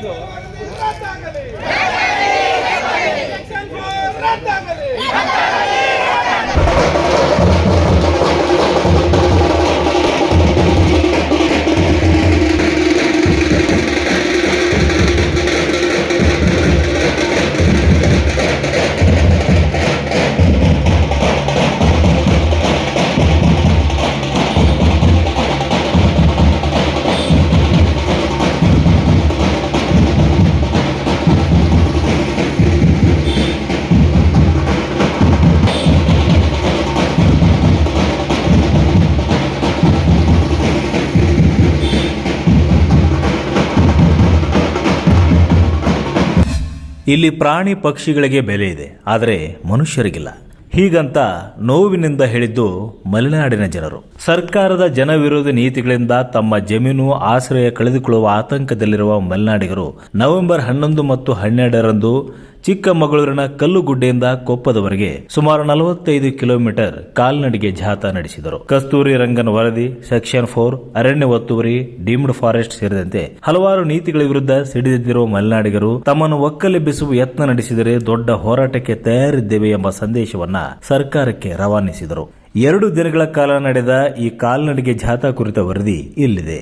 ಇದು ರದ್ದಾಗಲಿ ಇಲ್ಲಿ ಪ್ರಾಣಿ ಪಕ್ಷಿಗಳಿಗೆ ಬೆಲೆ ಇದೆ, ಆದರೆ ಮನುಷ್ಯರಿಗಿಲ್ಲ. ಹೀಗಂತ ನೋವಿನಿಂದ ಹೇಳಿದ್ದು ಮಲೆನಾಡಿನ ಜನರು. ಸರ್ಕಾರದ ಜನವಿರೋಧಿ ನೀತಿಗಳಿಂದ ತಮ್ಮ ಜಮೀನು ಆಶ್ರಯ ಕಳೆದುಕೊಳ್ಳುವ ಆತಂಕದಲ್ಲಿರುವ ಮಲೆನಾಡಿಗರು ನವೆಂಬರ್ ಹನ್ನೊಂದು ಮತ್ತು ಹನ್ನೆರಡರಂದು ಚಿಕ್ಕಮಗಳೂರಿನ ಕಲ್ಲುಗುಡ್ಡೆಯಿಂದ ಕೊಪ್ಪದವರೆಗೆ ಸುಮಾರು ನಲವತ್ತೈದು ಕಿಲೋಮೀಟರ್ ಕಾಲ್ನಡಿಗೆ ಜಾಥಾ ನಡೆಸಿದರು. ಕಸ್ತೂರಿ ರಂಗನ್ ವರದಿ, ಸೆಕ್ಷನ್ ಫೋರ್, ಅರಣ್ಯ ಒತ್ತುವರಿ, ಡೀಮ್ಡ್ ಫಾರೆಸ್ಟ್ ಸೇರಿದಂತೆ ಹಲವಾರು ನೀತಿಗಳ ವಿರುದ್ಧ ಸಿಡಿದಿದ್ದಿರುವ ಮಲೆನಾಡಿಗರು ತಮ್ಮನ್ನು ಒಕ್ಕಲೆಬ್ಬಿಸುವ ಯತ್ನ ನಡೆಸಿದರೆ ದೊಡ್ಡ ಹೋರಾಟಕ್ಕೆ ತಯಾರಿದ್ದೇವೆ ಎಂಬ ಸಂದೇಶವನ್ನ ಸರ್ಕಾರಕ್ಕೆ ರವಾನಿಸಿದರು. ಎರಡು ದಿನಗಳ ಕಾಲ ನಡೆದ ಈ ಕಾಲ್ನಡಿಗೆ ಜಾಥಾ ಕುರಿತ ವರದಿ ಇಲ್ಲಿದೆ.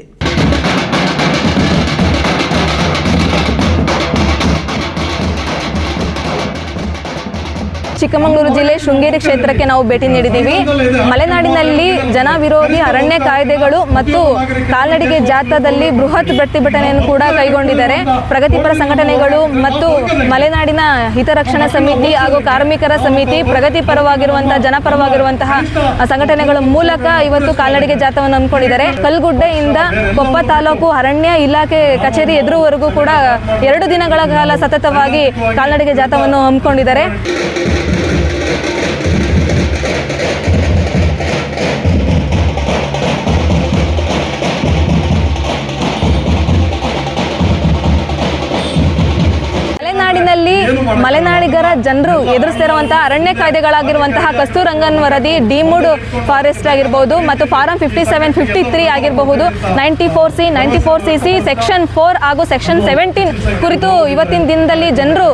ಚಿಕ್ಕಮಗಳೂರು ಜಿಲ್ಲೆ ಶೃಂಗೇರಿ ಕ್ಷೇತ್ರಕ್ಕೆ ನಾವು ಭೇಟಿ ನೀಡಿದ್ದೀವಿ. ಮಲೆನಾಡಿನಲ್ಲಿ ಜನ ವಿರೋಧಿ ಅರಣ್ಯ ಕಾಯ್ದೆಗಳು ಮತ್ತು ಕಾಲ್ನಡಿಗೆ ಜಾಥಾದಲ್ಲಿ ಬೃಹತ್ ಪ್ರತಿಭಟನೆಯನ್ನು ಕೂಡ ಕೈಗೊಂಡಿದ್ದಾರೆ. ಪ್ರಗತಿಪರ ಸಂಘಟನೆಗಳು ಮತ್ತು ಮಲೆನಾಡಿನ ಹಿತರಕ್ಷಣಾ ಸಮಿತಿ ಹಾಗೂ ಕಾರ್ಮಿಕರ ಸಮಿತಿ ಪ್ರಗತಿಪರವಾಗಿರುವಂತಹ ಜನಪರವಾಗಿರುವಂತಹ ಸಂಘಟನೆಗಳ ಮೂಲಕ ಇವತ್ತು ಕಾಲ್ನಡಿಗೆ ಜಾಥವನ್ನು ಹಮ್ಮಿಕೊಂಡಿದ್ದಾರೆ. ಕಲ್ಗುಡ್ಡೆಯಿಂದ ಕೊಪ್ಪ ತಾಲೂಕು ಅರಣ್ಯ ಇಲಾಖೆ ಕಚೇರಿ ಎದುರುವರೆಗೂ ಕೂಡ ಎರಡು ದಿನಗಳ ಕಾಲ ಸತತವಾಗಿ ಕಾಲ್ನಡಿಗೆ ಜಾಥವನ್ನು ಹಮ್ಮಿಕೊಂಡಿದ್ದಾರೆ. ಜನರು ಎದುರಿಸ್ತಿರುವಂತಹ ಅರಣ್ಯ ಕಾಯ್ದೆಗಳಾಗಿರುವಂತಹ ಕಸ್ತೂರಂಗನ್ ವರದಿ ಡಿಮೂಡ್ ಫಾರೆಸ್ಟ್ ಆಗಿರಬಹುದು ಮತ್ತು form fifty seven fifty three ಆಗಿರಬಹುದು ninety four C ninety four C C section four ಹಾಗೂ ಸೆಕ್ಷನ್ ಸೆವೆಂಟೀನ್ ಕುರಿತು ಇವತ್ತಿನ ದಿನದಲ್ಲಿ ಜನರು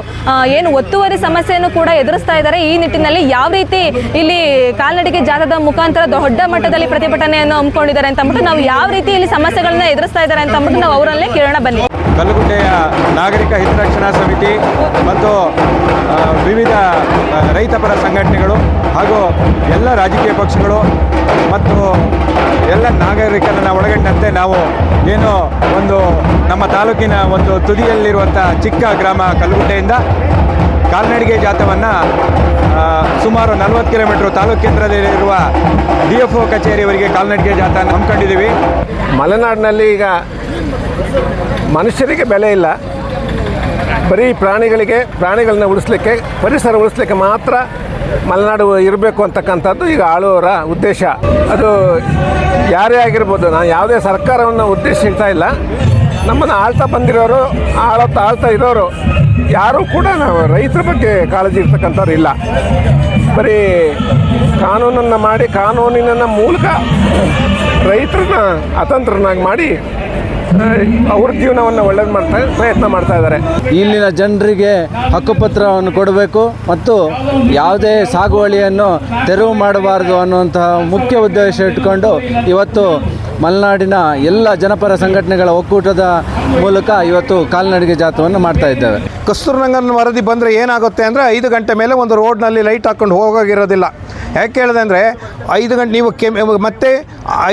ಏನು ಒತ್ತುವರಿ ಸಮಸ್ಯೆಯನ್ನು ಕೂಡ ಎದುರಿಸ್ತಾ ಇದ್ದಾರೆ. ಈ ನಿಟ್ಟಿನಲ್ಲಿ ಯಾವ ರೀತಿ ಇಲ್ಲಿ ಕಾಲ್ನಡಿಗೆ ಜಾಥಾದ ಮುಖಾಂತರ ದೊಡ್ಡ ಮಟ್ಟದಲ್ಲಿ ಪ್ರತಿಭಟನೆಯನ್ನು ಹಮ್ಮಿಕೊಂಡಿದ್ದಾರೆ ಅಂತ ಅಂದ್ಬಿಟ್ಟು ನಾವು ಯಾವ ರೀತಿ ಇಲ್ಲಿ ಸಮಸ್ಯೆಗಳನ್ನ ಎದುರಿಸ್ತಾ ಇದ್ದಾರೆ ಅಂತ ಅಂದ್ಬಿಟ್ಟು ನಾವು ಅವರಲ್ಲೇ ಕೇಳೋಣ ಬನ್ನಿ. ಕಲ್ಲುಗುಡ್ಡೆಯ ನಾಗರಿಕ ಹಿತರಕ್ಷಣಾ ಸಮಿತಿ ಮತ್ತು ವಿವಿಧ ರೈತಪರ ಸಂಘಟನೆಗಳು ಹಾಗೂ ಎಲ್ಲ ರಾಜಕೀಯ ಪಕ್ಷಗಳು ಮತ್ತು ಎಲ್ಲ ನಾಗರಿಕರನ್ನು ಒಳಗೊಂಡಂತೆ ನಾವು ಏನು ಒಂದು ನಮ್ಮ ತಾಲೂಕಿನ ಒಂದು ತುದಿಯಲ್ಲಿರುವಂಥ ಚಿಕ್ಕ ಗ್ರಾಮ ಕಲ್ಲುಗುಡ್ಡೆಯಿಂದ ಕಾಲ್ನಡಿಗೆ ಜಾಥವನ್ನು ಸುಮಾರು ನಲವತ್ತು ಕಿಲೋಮೀಟ್ರ್ ತಾಲೂಕು ಕೇಂದ್ರದಲ್ಲಿರುವ ಡಿ ಎಫ್ ಒ ಕಚೇರಿಯವರಿಗೆ ಕಾಲ್ನಡಿಗೆ ಜಾಥಾ ಹಮ್ಮಿಕೊಂಡಿದ್ದೀವಿ. ಮಲೆನಾಡಿನಲ್ಲಿ ಈಗ ಮನುಷ್ಯರಿಗೆ ಬೆಲೆ ಇಲ್ಲ. ಬರೀ ಪ್ರಾಣಿಗಳಿಗೆ, ಪ್ರಾಣಿಗಳನ್ನ ಉಳಿಸ್ಲಿಕ್ಕೆ, ಪರಿಸರ ಉಳಿಸ್ಲಿಕ್ಕೆ ಮಾತ್ರ ಮಲೆನಾಡು ಇರಬೇಕು ಅಂತಕ್ಕಂಥದ್ದು ಈಗ ಆಳುವರ ಉದ್ದೇಶ. ಅದು ಯಾರೇ ಆಗಿರ್ಬೋದು, ನಾನು ಯಾವುದೇ ಸರ್ಕಾರವನ್ನು ಉದ್ದೇಶಿಸ್ತಾ ಇಲ್ಲ. ನಮ್ಮನ್ನು ಆಳ್ತಾ ಬಂದಿರೋರು, ಆಳ್ತಾ ಆಳ್ತಾ ಇರೋರು, ಯಾರೂ ಕೂಡ ನಾವು ರೈತರ ಬಗ್ಗೆ ಕಾಳಜಿ ಇರ್ತಕ್ಕಂಥವ್ರು ಇಲ್ಲ. ಬರೀ ಕಾನೂನನ್ನು ಮಾಡಿ ಕಾನೂನಿನ ಮೂಲಕ ರೈತರನ್ನ ಅತಂತ್ರನಾಗಿ ಮಾಡಿ ಅವ್ರ ಜೀವನವನ್ನು ಒಳ್ಳೇದು ಮಾಡ್ತಾ ಪ್ರಯತ್ನ ಮಾಡ್ತಾ ಇದ್ದಾರೆ. ಇಲ್ಲಿನ ಜನರಿಗೆ ಹಕ್ಕುಪತ್ರವನ್ನು ಕೊಡಬೇಕು ಮತ್ತು ಯಾವುದೇ ಸಾಗುವಳಿಯನ್ನು ತೆರವು ಮಾಡಬಾರದು ಅನ್ನುವಂತಹ ಮುಖ್ಯ ಉದ್ದೇಶ ಇಟ್ಕೊಂಡು ಇವತ್ತು ಮಲೆನಾಡಿನ ಎಲ್ಲ ಜನಪರ ಸಂಘಟನೆಗಳ ಒಕ್ಕೂಟದ ಮೂಲಕ ಇವತ್ತು ಕಾಲ್ನಡಿಗೆ ಜಾಥವನ್ನು ಮಾಡ್ತಾ ಇದ್ದೇವೆ. ಕಸ್ತೂರ್ರಂಗನ್ ವರದಿ ಬಂದರೆ ಏನಾಗುತ್ತೆ ಅಂದರೆ ಐದು ಗಂಟೆ ಮೇಲೆ ಒಂದು ರೋಡ್ನಲ್ಲಿ ಲೈಟ್ ಹಾಕ್ಕೊಂಡು ಹೋಗೋಗಿರೋದಿಲ್ಲ. ಯಾಕೆ ಹೇಳಿದೆ ಅಂದರೆ ಐದು ಗಂಟೆ ನೀವು ಕೆಮ್ ಮತ್ತೆ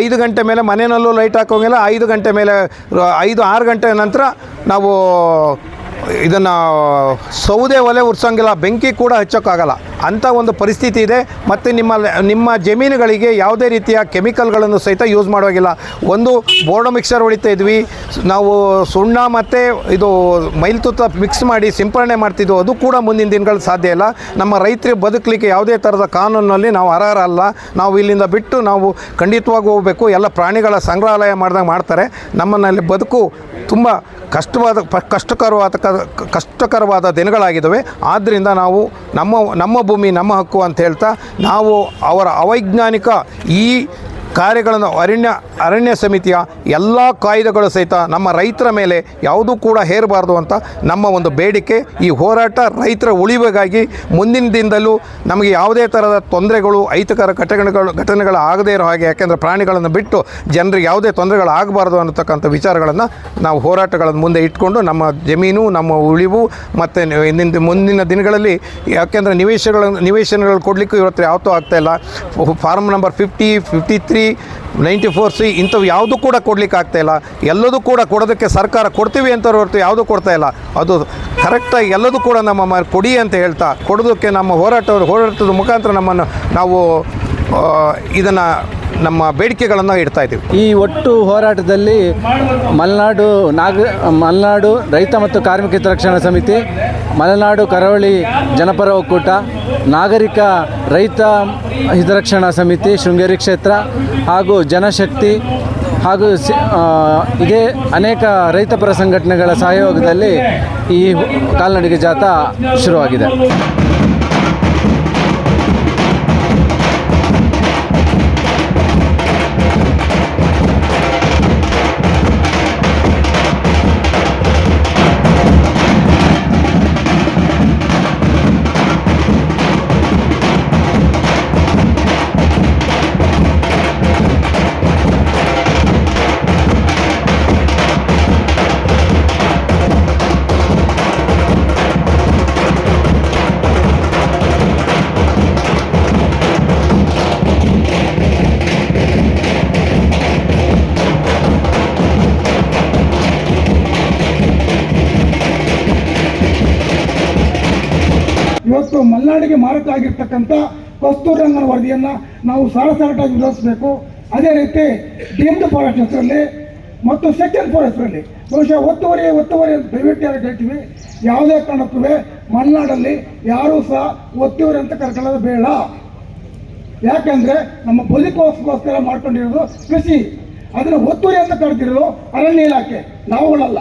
ಐದು ಗಂಟೆ ಮೇಲೆ ಮನೆಯಲ್ಲೂ ಲೈಟ್ ಹಾಕೋಂಗಿಲ್ಲ ಐದು ಗಂಟೆ ಮೇಲೆ, ಐದು, ಆರು ಗಂಟೆ ನಂತರ ನಾವು ಇದನ್ನು ಸೌದೆ ಒಲೆ ಉರ್ಸೋಂಗಿಲ್ಲ, ಬೆಂಕಿ ಕೂಡ ಹಚ್ಚೋಕ್ಕಾಗಲ್ಲ. ಅಂಥ ಒಂದು ಪರಿಸ್ಥಿತಿ ಇದೆ. ಮತ್ತು ನಿಮ್ಮ ನಿಮ್ಮ ಜಮೀನುಗಳಿಗೆ ಯಾವುದೇ ರೀತಿಯ ಕೆಮಿಕಲ್ಗಳನ್ನು ಸಹಿತ ಯೂಸ್ ಮಾಡೋಗಿಲ್ಲ ಒಂದು ಬೋರ್ಡೋ ಮಿಕ್ಸರ್ ಹೊಡಿತಾ ಇದ್ವಿ. ನಾವು ಸುಣ್ಣ ಮತ್ತು ಇದು ಮೈಲ್ತುತ್ತ ಮಿಕ್ಸ್ ಮಾಡಿ ಸಿಂಪರಣೆ ಮಾಡ್ತಿದ್ವು. ಅದು ಕೂಡ ಮುಂದಿನ ದಿನಗಳು ಸಾಧ್ಯ ಇಲ್ಲ. ನಮ್ಮ ರೈತರಿಗೆ ಬದುಕಲಿಕ್ಕೆ ಯಾವುದೇ ಥರದ ಕಾನೂನಲ್ಲಿ ನಾವು ಅರ್ಹರ ಅಲ್ಲ. ನಾವು ಇಲ್ಲಿಂದ ಬಿಟ್ಟು ನಾವು ಖಂಡಿತವಾಗಿ ಹೋಗಬೇಕು. ಎಲ್ಲ ಪ್ರಾಣಿಗಳ ಸಂಗ್ರಹಾಲಯ ಮಾಡ್ದಂಗೆ ಮಾಡ್ತಾರೆ. ನಮ್ಮನ್ನಲ್ಲಿ ಬದುಕು ತುಂಬ ಕಷ್ಟವಾದ, ಕಷ್ಟಕರವಾದ ಕಷ್ಟಕರವಾದ ದಿನಗಳಾಗಿದ್ದಾವೆ. ಆದ್ದರಿಂದ ನಾವು ನಮ್ಮ ನಮ್ಮ ಭೂಮಿ, ನಮ್ಮ ಹಕ್ಕು ಅಂತ ಹೇಳ್ತಾ ನಾವು ಅವರ ಅವೈಜ್ಞಾನಿಕ ಈ ಕಾರ್ಯಗಳನ್ನು ಅರಣ್ಯ ಅರಣ್ಯ ಸಮಿತಿಯ ಎಲ್ಲ ಕಾಯ್ದೆಗಳು ಸಹಿತ ನಮ್ಮ ರೈತರ ಮೇಲೆ ಯಾವುದೂ ಕೂಡ ಹೇರಬಾರ್ದು ಅಂತ ನಮ್ಮ ಒಂದು ಬೇಡಿಕೆ. ಈ ಹೋರಾಟ ರೈತರ ಉಳಿವಿಗಾಗಿ ಮುಂದಿನ ದಿನದಲ್ಲೂ ನಮಗೆ ಯಾವುದೇ ಥರದ ತೊಂದರೆಗಳು ಐತಕರ ಘಟನೆಗಳು ಘಟನೆಗಳು ಆಗದೇ ಇರೋ ಹಾಗೆ, ಯಾಕೆಂದರೆ ಪ್ರಾಣಿಗಳನ್ನು ಬಿಟ್ಟು ಜನರಿಗೆ ಯಾವುದೇ ತೊಂದರೆಗಳು ಆಗಬಾರ್ದು ಅನ್ನತಕ್ಕಂಥ ವಿಚಾರಗಳನ್ನು ನಾವು ಹೋರಾಟಗಳನ್ನು ಮುಂದೆ ಇಟ್ಕೊಂಡು ನಮ್ಮ ಜಮೀನು, ನಮ್ಮ ಉಳಿವು ಮತ್ತು ಇಂದಿನ ಮುಂದಿನ ದಿನಗಳಲ್ಲಿ ಯಾಕೆಂದರೆ ನಿವೇಶನಗಳನ್ನು ನಿವೇಶನಗಳು ಕೊಡಲಿಕ್ಕೂ ಇವತ್ತು ಯಾವತ್ತೂ ಆಗ್ತಾಯಿಲ್ಲ form number fifty fifty three ninety four C ಇಂಥವು ಯಾವುದೂ ಕೂಡ ಕೊಡಲಿಕ್ಕೆ ಆಗ್ತಾಯಿಲ್ಲ ಎಲ್ಲದೂ ಕೂಡ ಕೊಡೋದಕ್ಕೆ ಸರ್ಕಾರ ಕೊಡ್ತೀವಿ ಅಂತ ಹೊರತು ಯಾವುದೂ ಕೊಡ್ತಾ ಇಲ್ಲ. ಅದು ಕರೆಕ್ಟಾಗಿ ಎಲ್ಲದೂ ಕೂಡ ನಮ್ಮ ಮ ಕೊಡಿ ಅಂತ ಹೇಳ್ತಾ, ಕೊಡೋದಕ್ಕೆ ನಮ್ಮ ಹೋರಾಟ ಹೋರಾಟದ ಮುಖಾಂತರ ನಮ್ಮನ್ನು ನಾವು ಇದನ್ನು ನಮ್ಮ ಬೇಡಿಕೆಗಳನ್ನು ಇಡ್ತಾ ಇದ್ದೀವಿ. ಈ ಒಟ್ಟು ಹೋರಾಟದಲ್ಲಿ ಮಲೆನಾಡು ನಾಗ ಮಲೆನಾಡು ರೈತ ಮತ್ತು ಕಾರ್ಮಿಕ ಹಿತರಕ್ಷಣಾ ಸಮಿತಿ, ಮಲೆನಾಡು ಕರಾವಳಿ ಜನಪರ ಒಕ್ಕೂಟ, ನಾಗರಿಕ ರೈತ ಹಿತರಕ್ಷಣಾ ಸಮಿತಿ, ಶೃಂಗೇರಿ ಕ್ಷೇತ್ರ ಹಾಗೂ ಜನಶಕ್ತಿ ಹಾಗೂ ಇದೇ ಅನೇಕ ರೈತಪರ ಸಂಘಟನೆಗಳ ಸಹಯೋಗದಲ್ಲಿ ಈ ಕಾಲ್ನಡಿಗೆ ಜಾಥಾ ಶುರುವಾಗಿದೆ. ಇವತ್ತು ಮಲೆನಾಡಿಗೆ ಮಾರಕ ಆಗಿರ್ತಕ್ಕಂಥ ಕಸ್ತೂರಂಗನ ವರದಿಯನ್ನು ನಾವು ಸಾರಸಾರಟಾಗಿ ವಿರೋಧಿಸಬೇಕು. ಅದೇ ರೀತಿ ಡಿಮ್ಡ್ ಫಾರೆಸ್ಟ್ ಹೆಸರಲ್ಲಿ ಮತ್ತು ಸೆಕೆಂಡ್ ಫಾರೆಸ್ಟ್ರಲ್ಲಿ ಬಹುಶಃ ಒತ್ತುವರಿ ಒತ್ತುವರಿ ಅಂತ ದಯವಿಟ್ಟು ಯಾರು ಹೇಳ್ತೀವಿ ಯಾವುದೇ ಕಾರಣಕ್ಕೂ ಮಲೆನಾಡಲ್ಲಿ ಯಾರೂ ಸಹ ಒತ್ತುವರಿ ಅಂತ ಕರ್ಕೊಳ್ಳೋದು ಬೇಡ. ಯಾಕೆಂದರೆ ನಮ್ಮ ಬದುಕೋಸ್ಕೋಸ್ಕರ ಮಾಡ್ಕೊಂಡಿರೋದು ಕೃಷಿ. ಅದನ್ನು ಒತ್ತುವರಿ ಅಂತ ಕರೆದಿರೋದು ಅರಣ್ಯ ಇಲಾಖೆ. ನಾವುಗಳಲ್ಲ.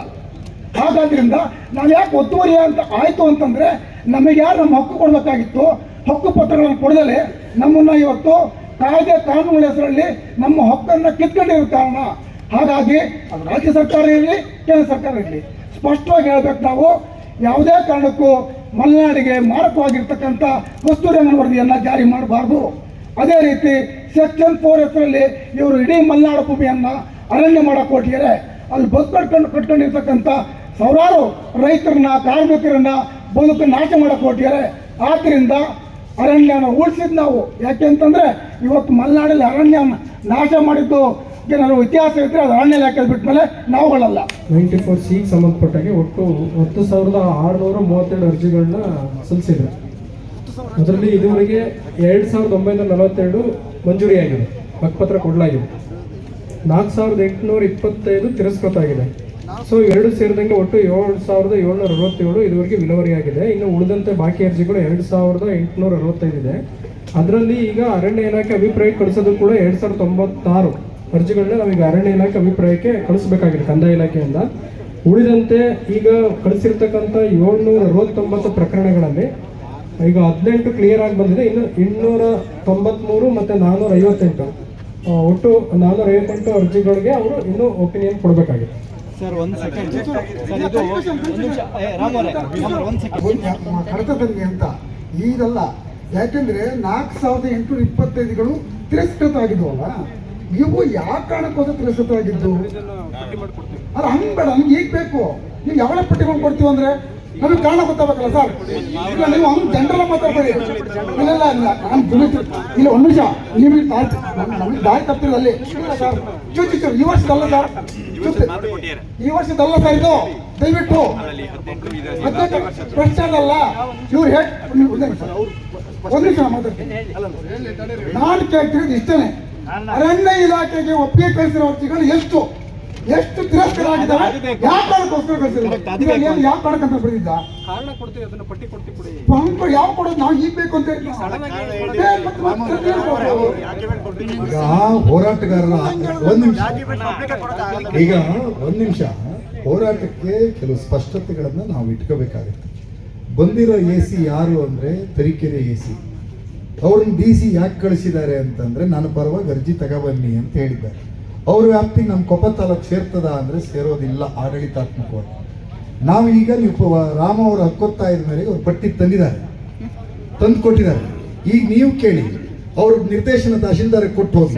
ಹಾಗಾದ್ರಿಂದ ನಾವು ಯಾಕೆ ಒತ್ತುವರಿ ಅಂತ ಆಯಿತು ಅಂತಂದ್ರೆ ನಮಗೆ ಯಾರು ನಮ್ಮ ಹಕ್ಕು ಕೊಡಬೇಕಾಗಿತ್ತು, ಹಕ್ಕು ಪತ್ರಗಳನ್ನು ಕೊಡದಲೆ ನಮ್ಮನ್ನ ಇವತ್ತು ಕಾಯ್ದೆ ಕಾನೂನುಗಳ ಹೆಸರಲ್ಲಿ ನಮ್ಮ ಹಕ್ಕನ್ನು ಕಿತ್ಕೊಂಡಿರೋ ಕಾರಣ. ಹಾಗಾಗಿ ಅದು ರಾಜ್ಯ ಸರ್ಕಾರ ಇರಲಿ, ಕೇಂದ್ರ ಸರ್ಕಾರ ಇರಲಿ. ಸ್ಪಷ್ಟವಾಗಿ ಹೇಳ್ಬೇಕು ನಾವು, ಯಾವುದೇ ಕಾರಣಕ್ಕೂ ಮಲೆನಾಡಿಗೆ ಮಾರಕವಾಗಿರ್ತಕ್ಕಂಥ ಕಸ್ತೂರಿ ವರದಿಯನ್ನು ಜಾರಿ ಮಾಡಬಾರ್ದು. ಅದೇ ರೀತಿ ಸೆಕ್ಷನ್ ಫೋರ್ ಹೆಸರಲ್ಲಿ ಇವರು ಇಡೀ ಮಲೆನಾಡು ಭೂಮಿಯನ್ನು ಅರಣ್ಯ ಮಾಡಕ್ಕೆ ಕೊಟ್ಟಿದ್ದಾರೆ ಅಲ್ಲಿ ಬಸ್ ಕಟ್ಕೊಂಡು ಕಟ್ಕೊಂಡಿರ್ತಕ್ಕಂಥ ಸಾವಿರಾರು ರೈತರನ್ನ, ಕಾರ್ಮಿಕರನ್ನ ಬದುಕು ನಾಶ ಮಾಡಕ್ಕೆ ಹೊರಟಿದ್ದಾರೆ. ಆದ್ದರಿಂದ ಅರಣ್ಯನ ಉಳಿಸಿದ್ ನಾವು. ಯಾಕೆ ಅಂತಂದ್ರೆ ಇವತ್ತು ಮಲೆನಾಡಲ್ಲಿ ಅರಣ್ಯ ನಾಶ ಮಾಡಿದ್ದು ಏನಾದ್ರು ಇತಿಹಾಸ ಇದ್ರೆ ಅದು ಅರಣ್ಯ ಇಲಾಖೆ ಬಿಟ್ಮೇಲೆ ನಾವುಗಳಲ್ಲ. ನೈಂಟಿ ಫೋರ್ ಸಿಗೆ ಸಂಬಂಧಪಟ್ಟಾಗೆ ಒಟ್ಟು ಹತ್ತು ಸಾವಿರದ ಆರುನೂರ ಮೂವತ್ತೆರಡು ಅರ್ಜಿಗಳನ್ನ ಸಲ್ಲಿಸಿದ್ರು. ಅದರಲ್ಲಿ ಇದುವರೆಗೆ ಎರಡು ಸಾವಿರದ ಒಂಬೈನೂರ ನಲವತ್ತೆರಡು ಮಂಜೂರಿಯಾಗಿದೆ. ಹಕ್ಕುಪತ್ರ ಕೊಡಲಾಗಿದೆ. ನಾಲ್ಕು ಸಾವಿರದ ಎಂಟುನೂರ ಇಪ್ಪತ್ತೈದು ತಿರಸ್ಕೃತ ಆಗಿದೆ ಸೊ ಎರಡು ಸೇರಿದಂಗೆ ಒಟ್ಟು ಏಳು ಸಾವಿರದ ಏಳ್ನೂರ ಅರವತ್ತೇಳು ಇದುವರೆಗೆ ವಿಲವರಿ ಆಗಿದೆ ಇನ್ನು ಉಳಿದಂತೆ ಬಾಕಿ ಅರ್ಜಿಗಳು ಎರಡು ಸಾವಿರದ ಎಂಟುನೂರ ಅರವತ್ತೈದಿದೆ ಅದರಲ್ಲಿ ಈಗ ಅರಣ್ಯ ಇಲಾಖೆ ಅಭಿಪ್ರಾಯ ಕಳಿಸೋದು ಕೂಡ ಎರಡು ಸಾವಿರದ ತೊಂಬತ್ತಾರು ಅರ್ಜಿಗಳನ್ನ ನಾವೀಗ ಅರಣ್ಯ ಇಲಾಖೆ ಅಭಿಪ್ರಾಯಕ್ಕೆ ಕಳಿಸಬೇಕಾಗಿದೆ ಕಂದಾಯ ಇಲಾಖೆಯಿಂದ. ಉಳಿದಂತೆ ಈಗ ಕಳಿಸಿರ್ತಕ್ಕಂಥ ಏಳ್ನೂರ ಅರವತ್ತೊಂಬತ್ತು ಪ್ರಕರಣಗಳಲ್ಲಿ ಈಗ ಹದಿನೆಂಟು ಕ್ಲಿಯರ್ ಆಗಿ ಬಂದಿದೆ. ಇನ್ನು ಇನ್ನೂರ ತೊಂಬತ್ಮೂರು ಮತ್ತು ನಾನ್ನೂರ ಐವತ್ತೆಂಟು. ಒಟ್ಟು ನಾನ್ನೂರ ಐವತ್ತೆಂಟು ಅರ್ಜಿಗಳಿಗೆ ಅವರು ಇನ್ನೂ ಒಪಿನಿಯನ್ ಕೊಡಬೇಕಾಗಿದೆ. ಕಡತದಲ್ಲಿ ಅಂತ. ಈಗಲ್ಲ, ಯಾಕೆಂದ್ರೆ ನಾಲ್ಕು ಸಾವಿರದ ಎಂಟುನೂರ ಇಪ್ಪತ್ತೈದುಗಳು ತಿರಸ್ಕೃತ ಆಗಿದ್ವಲ್ಲ ನೀವು ಯಾವ ಕಾರಣಕ್ಕೋಸ್ಕರ ತಿರಸ್ಕೃತ ಆಗಿದ್ದು ಅಲ್ಲ, ಹಂಗ್ ಬೇಡ ನಮ್ಗೆ ಈಗ ಬೇಕು? ನೀವು ಯಾವ ಪಟ್ಟಿಕೊಂಡು ಕೊಡ್ತೀವಿ ಅಂದ್ರೆ? ನಮಗೆ ಕಾರಣ ಗೊತ್ತಾಗಬೇಕಲ್ಲ ಸರ್? ಇಲ್ಲ ನೀವು ಅವ್ನು ಜನರಲ್ಲ ಮಾತಾಡ್ತೀರಿ ಇಲ್ಲ ಇಲ್ಲ, ನಾನು ದುಡಿತು ಇಲ್ಲ, ಒಂದು ನಿಮಿಷ. ನೀವು ದಾರಿ ನಮ್ಗೆ ದಾರಿ ತಪ್ಪಿಲ್ಲ ಅಲ್ಲಿ. ಸರ್ ಚೂ ಚೂ ಈ ವರ್ಷದಲ್ಲ ಸರ್. ಈ ವರ್ಷದಲ್ಲ ಸರ್ ಇದು. ದಯವಿಟ್ಟು. ಹದಿನೆಂಟು ಪ್ರಶ್ನೆದಲ್ಲ ಇವ್ರು ಹೇಳಿ ಒಂದು ನಿಮಿಷ ಒಂದು ನಿಮಿಷ. ಮಾತಾಡ್ತೀನಿ. ನಾನು ಕೇಳ್ತಿರೋದು ಇಷ್ಟೇ ಅರಣ್ಯ ಇಲಾಖೆಗೆ ಒಪ್ಪಿಗೆ ಕಳಿಸಿರೋ ಅರ್ಜಿಗಳು ಎಷ್ಟು? ಎಷ್ಟು ತಿರಸ್ಕರಾಗಿದ್ದಾರೆ ಯಾವ ಕಾರಣಕ್ಕೋಸ್ಕರ ಕಳಿಸಿದ್ರು? ಯಾವ ಕಾರಣಕ್ಕಂತ ಬರೆದಿದ್ದ ಪಂಪ ಯಾವ ಕೊಡೋದು ನಾವು ಈಗ ಬೇಕು ಅಂತ ಏನ್? ಈಗ ಹೋರಾಟಗಾರರ ಒಂದು ನಿಮಿಷ. ಈಗ ಒಂದು ನಿಮಿಷ. ಹೋರಾಟಕ್ಕೆ ಕೆಲವು ಸ್ಪಷ್ಟತೆಗಳನ್ನು ನಾವು ಇಟ್ಕೋಬೇಕಾಗುತ್ತೆ. ಬಂದಿರೋ ಎ ಸಿ ಯಾರು ಅಂದರೆ ತರೀಕೆರೆ ಎ ಸಿ. ಅವ್ರನ್ನ ಡಿ ಸಿ ಯಾಕೆ ಕಳಿಸಿದ್ದಾರೆ ಅಂತಂದ್ರೆ ನಾನು ಪರವಾಗಿ ಅರ್ಜಿ ತಗೋಬನ್ನಿ ಅಂತ ಹೇಳಿದ್ದಾರೆ. ಅವ್ರ ವ್ಯಾಪ್ತಿ ನಮ್ಮ ಕೊಪ್ಪ ತಾಲೂಕು ಸೇರ್ತದ ಅಂದ್ರೆ ಸೇರೋದಿಲ್ಲ ಆಡಳಿತಾತ್ಮಕವಾಗಿ. ನಾವು ಈಗ ನೀವು ರಾಮ ಅವರ ಇದ್ದ ಮೇರೆಗೆ ಅವ್ರು ಪಟ್ಟಿ ತಂದಿದ್ದಾರೆ. ತಂದು ಕೊಟ್ಟಿದ್ದಾರೆ. ಈಗ ನೀವು ಕೇಳಿ ಅವ್ರ ನಿರ್ದೇಶನ ತಹಶೀಲ್ದಾರ್ ಕೊಟ್ಟು ಹೋಗಿ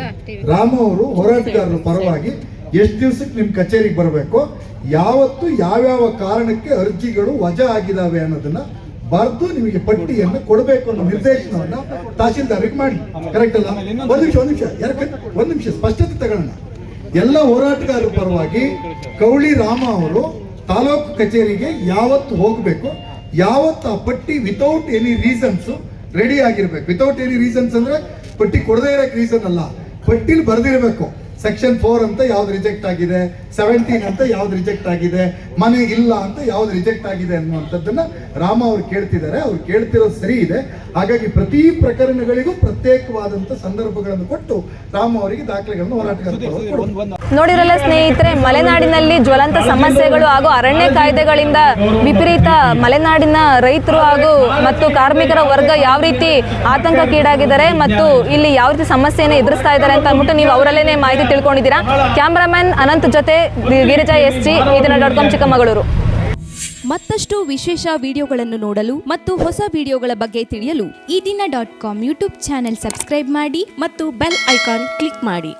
ರಾಮ ಅವರು ಹೋರಾಟಗಾರರ ಪರವಾಗಿ ಎಷ್ಟು ದಿವಸಕ್ಕೆ ನಿಮ್ಮ ಕಚೇರಿಗೆ ಬರಬೇಕು? ಯಾವತ್ತು ಯಾವ್ಯಾವ ಕಾರಣಕ್ಕೆ ಅರ್ಜಿಗಳು ವಜಾ ಆಗಿದಾವೆ ಅನ್ನೋದನ್ನ ಬರೆದು ನಿಮಗೆ ಪಟ್ಟಿಯನ್ನು ಕೊಡಬೇಕು ಅನ್ನೋ ನಿರ್ದೇಶನವನ್ನ ತಹಶೀಲ್ದಾರಿಗೆ ಮಾಡಿ. ಕರೆಕ್ಟ್ ಅಲ್ಲ? ಒಂದು ನಿಮಿಷ ಒಂದು ನಿಮಿಷ. ಯಾಕೆ ಒಂದು ನಿಮಿಷ ಸ್ಪಷ್ಟತೆ ತಗೊಳ್ಳೋಣ. ಎಲ್ಲ ಹೋರಾಟಗಾರರ ಪರವಾಗಿ ಕೌಳಿ ರಾಮ ಅವರು ತಾಲೂಕು ಕಚೇರಿಗೆ ಯಾವತ್ತು ಹೋಗಬೇಕು, ಯಾವತ್ತು ಆ ಪಟ್ಟಿ ವಿತೌಟ್ ಎನಿ ರೀಸನ್ಸ್ ರೆಡಿ ಆಗಿರ್ಬೇಕು. ವಿತೌಟ್ ಎನಿ ರೀಸನ್ಸ್ ಅಂದ್ರೆ ಪಟ್ಟಿ ಕೊಡದೇ ಇರೋಕೆ ರೀಸನ್ ಅಲ್ಲ. ಪಟ್ಟಿಲಿ ಬರೆದಿರಬೇಕು. ಸೆಕ್ಷನ್ ಫೋರ್ ಅಂತ ಯಾವ್ದು ರಿಜೆಕ್ಟ್ ಆಗಿದೆ? ಸೆವೆಂಟೀನ್ ಅಂತ ಯಾವ್ದು ರಿಜೆಕ್ಟ್ ಆಗಿದೆ? ಮನೆ ಇಲ್ಲ ಅಂತ ಯಾವ್ದು ರಿಜೆಕ್ಟ್ ಆಗಿದೆ ಅನ್ನುವಂಥದ್ದನ್ನ ರಾಮ ಅವ್ರು ಕೇಳ್ತಿದ್ದಾರೆ. ಅವ್ರು ಕೇಳ್ತಿರೋದು ಸರಿ ಇದೆ. ಹಾಗಾಗಿ ಪ್ರತಿ ಪ್ರಕರಣಗಳಿಗೂ ಪ್ರತ್ಯೇಕವಾದಂತ ಸಂದರ್ಭಗಳನ್ನು ಕೊಟ್ಟು ರಾಮ ಅವರಿಗೆ ದಾಖಲೆಗಳನ್ನು ನೋಡಿರಲ್ಲ ಸ್ನೇಹಿತರೆ ಮಲೆನಾಡಿನಲ್ಲಿ ಜ್ವಲಂತ ಸಮಸ್ಯೆಗಳು ಹಾಗೂ ಅರಣ್ಯ ಕಾಯ್ದೆಗಳಿಂದ ವಿಪರೀತ ಮಲೆನಾಡಿನ ರೈತರು ಹಾಗೂ ಮತ್ತು ಕಾರ್ಮಿಕರ ವರ್ಗ ಯಾವ ರೀತಿ ಆತಂಕಕ್ಕೀಡಾಗಿದ್ದಾರೆ ಮತ್ತು ಇಲ್ಲಿ ಯಾವ ರೀತಿ ಸಮಸ್ಯೆಯನ್ನು ಎದುರಿಸ್ತಾ ಇದ್ದಾರೆ ಅಂತ ಅಂದ್ಬಿಟ್ಟು ನೀವು ಅವರಲ್ಲೇನೆ ಮಾಹಿತಿ ತಿಳ್ಕೊಂಡಿದ್ದೀರಾ? ಕ್ಯಾಮ್ರಾಮನ್ ಅನಂತ್ ಜೊತೆ ಗಿರಿಜಾ ಎಸ್ ಜಿ ಇದನ್ನ ಡಾಟ್ ಕಾಮ್ ಚಿಕ್ಕಮಗಳೂರು. ಮತ್ತಷ್ಟು ವಿಶೇಷ ವಿಡಿಯೋಗಳನ್ನು ನೋಡಲು ಮತ್ತು ಹೊಸ ವಿಡಿಯೋಗಳ ಬಗ್ಗೆ ತಿಳಿಯಲು ಈ ದಿನ dot com YouTube channel subscribe ಮಾಡಿ ಮತ್ತು ಬೆಲ್ ಐಕಾನ್ ಕ್ಲಿಕ್ ಮಾಡಿ.